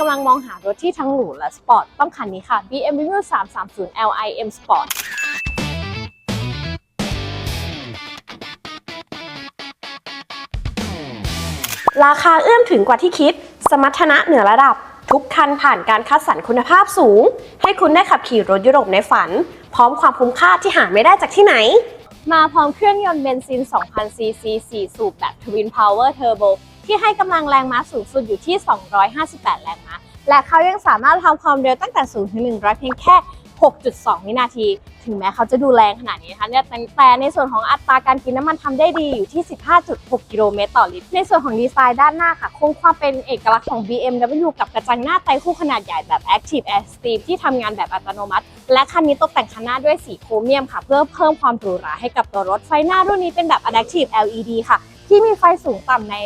กำลังมองหารถที่ทั้งหรูและสปอร์ตต้องคันนี้ค่ะ BMW 330 Lim Sport ราคาเอื้อมถึงกว่าที่คิด สมรรถนะเหนือระดับ ทุกคันผ่านการคัดสรรคุณภาพสูง ให้คุณได้ขับขี่รถยุโรปในฝัน พร้อมความคุ้มค่าที่หาไม่ได้จากที่ไหน มาพร้อมเครื่องยนต์เบนซิน 2,000ซีซี4สูบแบบ Twin Power Turbo ที่ ที่ให้กำลังแรงม้าสูงสุดอยู่ที่ 258 แรงม้า และเขายังสามารถทำความเร็วตั้งแต่ 0 ถึง 100 เพียงแค่ 6.2 วินาที ถึงแม้เขาจะดูแรงขนาดนี้นะคะเนี่ยแต่แต่ในส่วนของอัตราการกินน้ำมันทำได้ดีอยู่ที่ 15.6 กิโลเมตรต่อลิตร ในส่วนของดีไซน์ด้านหน้าค่ะ คงความเป็นเอกลักษณ์ของ BMW กับกระจังหน้าไตคู่ขนาดใหญ่แบบ Active Air Steam ที่ทำงานแบบอัตโนมัติ และคันนี้ตกแต่งคันหน้าด้วยสีโครเมียมค่ะ เพื่อเพิ่มความหรูหราให้กับตัวรถไฟหน้ารุ่นนี้เป็นแบบ Adaptive LED ค่ะ ที่มีไฟสูงต่ำใน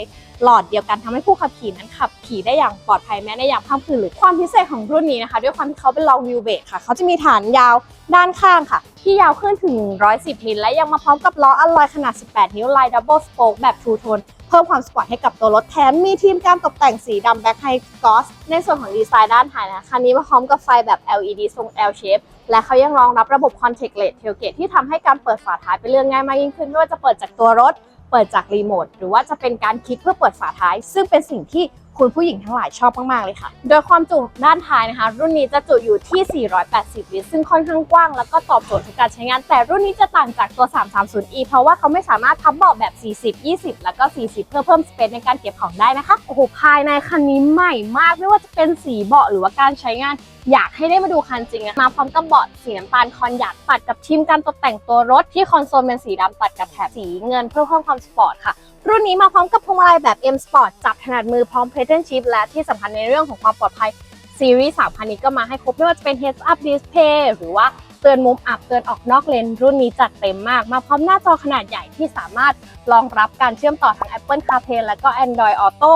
หลอดเดียวกันทำให้ผู้ขับขี่นั้นขับขี่ได้อย่างปลอดภัยแม้ในยามค่ำคืนหรือความพิเศษของรุ่นนี้นะคะ ด้วยความที่เขาเป็น long wheelbase ค่ะ เขาจะมีฐานยาวด้านข้างค่ะ ที่ยาวขึ้นถึง 110 มิลและยังมาพร้อมกับล้ออัลลอยขนาด 18 นิ้วลาย double spoke แบบ True Tone เพิ่มความสปอร์ตให้กับตัวรถแถมมีทีมการตกแต่งสีดำแบ็คไฮกอสในส่วนของดีไซน์ด้านท้ายนะคันนี้มาพร้อมกับไฟแบบ LED ทรง L shape และเขายังรองรับระบบ contact led tailgate ที่ทำให้การเปิดฝาท้ายเป็นเรื่องง่ายมากยิ่งขึ้นไม่ว่าจะเปิดจากตัวรถ เปิดจากรีโมทหรือว่าจะเป็นการคลิกเพื่อเปิดฝาท้าย ซึ่งเป็นสิ่งที่คุณผู้หญิงทั้งหลายชอบมาก ๆ เลยค่ะ โดยความจุด้านท้ายนะคะ รุ่นนี้จะจุอยู่ที่ 480 ลิตร ซึ่งค่อนข้างกว้าง แล้วก็ตอบโจทย์ทุกการใช้งาน แต่รุ่นนี้จะต่างจากตัว 330e เพราะว่าเขาไม่สามารถพับเบาะแบบ 40 20 แล้วก็ 40 เพื่อเพิ่มสเปซในการเก็บของได้นะคะ โอ้โห ภายในคันนี้ใหม่มาก ไม่ว่าจะเป็นสีเบาะหรือว่าการใช้งาน อยากให้ได้มาดูคันจริงอะมาพร้อมกับเบาะสีน้ำตาลคอนหยาดตัดกับทีมการตกแต่งตัวรถที่คอนโซลเป็นสีดำตัดกับแถบสีเงินเพื่อเพิ่มความสปอร์ตค่ะรุ่นนี้มาพร้อมกับพวงมาลัยแบบ M Sport จับถนัดมือพร้อม Pattern Shift และที่สำคัญในเรื่องของความปลอดภัยซีรีส์3คันนี้ก็มาให้ครบไม่ว่าจะเป็น Heads Up Display หรือว่าเตือนมุมอับเตือนออกนอกเลน รุ่นนี้จัดเต็มมาก มาพร้อมหน้าจอขนาดใหญ่ที่สามารถรองรับการเชื่อมต่อทั้ง Apple CarPlay และก็ Android Auto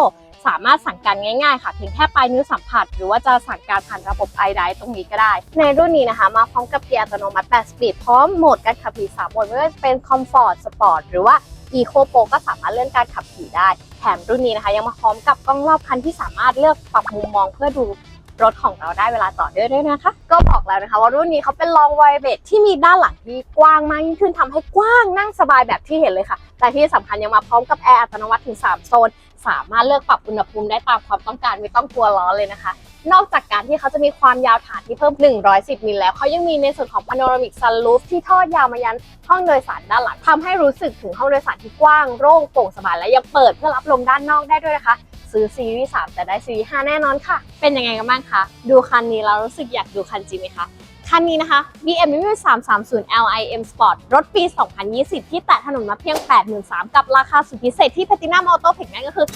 สามารถสั่งการง่ายๆ ค่ะเพียงแค่ปลายนิ้วสัมผัส หรือว่าจะสั่งการผ่านระบบ iDrive ตรงนี้ก็ได้ ในรุ่นนี้นะคะ มาพร้อมกับเกียร์อัตโนมัติ8สปีดพร้อมโหมดการขับขี่3โหมดไม่ว่าจะเป็น Comfort Sport หรือว่า Eco Pro ก็สามารถเลื่อนการขับขี่ได้ แถมรุ่นนี้นะคะ ยังมาพร้อมกับกล้องรอบคันที่สามารถเลือกปรับมุมมองเพื่อดูรถของเราได้เวลาต่อเนื่องด้วยนะคะ ก็บอกแล้วนะคะว่ารุ่นนี้เขาเป็น long wheelbase ที่มีด้านหลังที่กว้างมากยิ่งขึ้นทำให้กว้างนั่งสบายแบบที่เห็นเลยค่ะ แต่ที่สำคัญยังมาพร้อมกับแอร์อัตโนมัติถึง 3 โซน สามารถเลือกปรับอุณหภูมิได้ตามความต้องการไม่ต้องกลัวร้อนเลยนะคะ นอกจากการที่เขาจะมีความยาวฐานที่เพิ่ม 110 มิลแล้วเขายังมีในส่วนของ panoramic sunroof ที่ทอดยาวมายันห้องโดยสารด้านหลังทำให้รู้สึกถึงห้องโดยสารที่กว้างโล่งโปร่งสบายและยังเปิดเพื่อรับลมด้านนอกได้ด้วยนะคะ ซื้อซีรีส์ 3 แต่ได้ซีรีส์ 5 แน่นอนค่ะ เป็นยังไงกันบ้างคะ ดูคันนี้แล้วรู้สึกอยากดูคันจริงไหมคะ คันนี้นะคะ BMW 330 Lim Sport รถปี 2020 ที่แตะถนนมาเพียง 83,000 กับราคาสุดพิเศษที่ Platinum Auto Pack นั่นก็คือ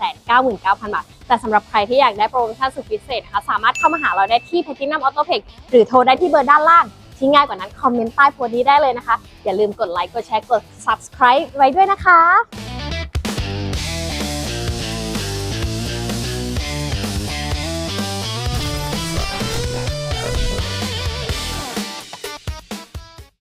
1,499,000 บาท แต่สำหรับใครที่อยากได้โปรโมชั่นสุดพิเศษนะคะสามารถเข้ามาหาเราได้ที่ Platinum Auto Pack หรือโทรได้ที่เบอร์ด้านล่างที่ง่ายกว่านั้นคอมเมนต์ใต้โพสต์นี้ได้เลยนะคะ อย่าลืมกดไลค์ กดแชร์ กด subscribe ไว้ด้วยนะคะ